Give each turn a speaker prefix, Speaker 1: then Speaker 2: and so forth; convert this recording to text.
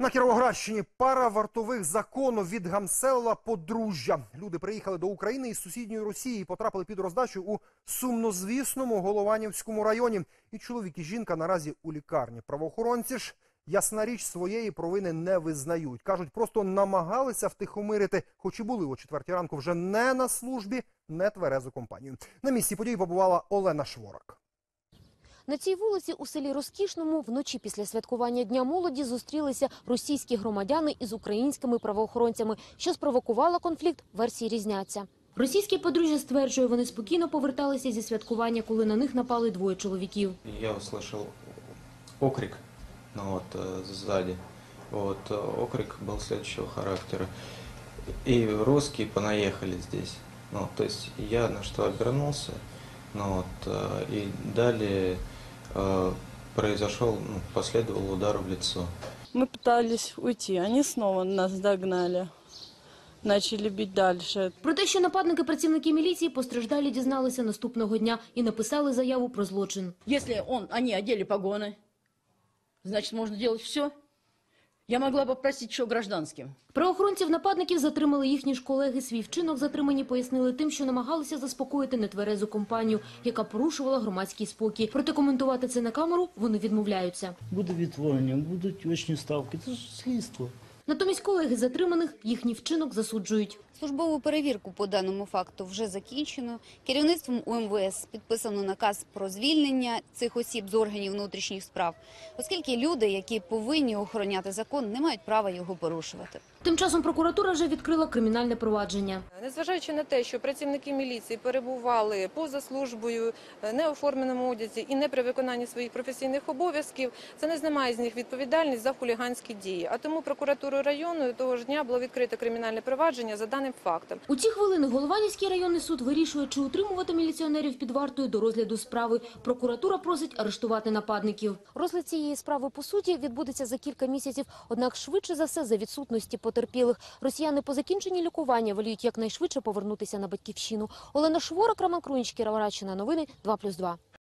Speaker 1: На Кіровоградщині пара вартових закону відгамселила подружжя. Люди приїхали до України із сусідньої Росії і потрапили під роздачу у сумнозвісному Голованівському районі. І чоловік і жінка наразі у лікарні. Правоохоронці ж ясна річ своєї провини не визнають. кажуть, просто намагалися втихомирити, хоч і були о четвертій ранку вже не на службі, не тверезу компанію. На місці події побувала Олена Шворак.
Speaker 2: На цій вулиці у селі Розкішному вночі після святкування Дня молоді зустрілися російські громадяни із українськими правоохоронцями, що спровокувало конфлікт. Версії різняться. Російське подружжя стверджує, вони спокійно поверталися зі святкування, коли на них напали двоє чоловіків.
Speaker 3: Я услышал окрик ну, вот, э, сзади. Вот, э, окрик был следующего характера. И русские понаехали здесь. Ну, то есть я на что обернулся, ну, вот, э, и далее э, произошел, ну, последовал удар в лицо.
Speaker 4: Мы пытались уйти, они снова нас догнали. Начали бить дальше.
Speaker 2: Про те, що нападники працівники міліції постраждалі дізналися наступного дня і написали заяву про злочин.
Speaker 5: Если он, они одели погоны, значит, можно делать все. Я могла попросити, просить гражданським. гражданским.
Speaker 2: Правоохоронців нападників затримали їхні ж колеги. Свій вчинок затримані пояснили тим, що намагалися заспокоїти нетверезу компанію, яка порушувала громадський спокій. Проте коментувати це на камеру вони відмовляються.
Speaker 6: Буде відтворення, будуть очні ставки. Це ж слідство.
Speaker 2: Натомість колеги затриманих їхній вчинок засуджують.
Speaker 7: Службову перевірку по даному факту вже закінчено. Керівництвом УМВС підписано наказ про звільнення цих осіб з органів внутрішніх справ, оскільки люди, які повинні охороняти закон, не мають права його порушувати.
Speaker 2: Тим часом прокуратура вже відкрила кримінальне провадження.
Speaker 8: Незважаючи на те, що працівники міліції перебували поза службою, е, не у форменому одязі і не при виконанні своїх професійних обов'язків, це не знімає з них відповідальність за хуліганські дії. А тому прокуратурою району того ж дня було відкрито кримінальне провадження за даним фактом.
Speaker 2: У ці хвилини Голованівський районний суд вирішує, чи утримувати міліціонерів під вартою до розгляду справи. Прокуратура просить арештувати нападників. Розгляд цієї справи по суті відбудеться за кілька місяців. Однак швидше за все за відсутності потерпілих. Росіяни по закінченні лікування воліють якнайшвидше повернутися на батьківщину. Олена Шворок, Роман Крунич, Кіровоградщина. Новини 2+,2.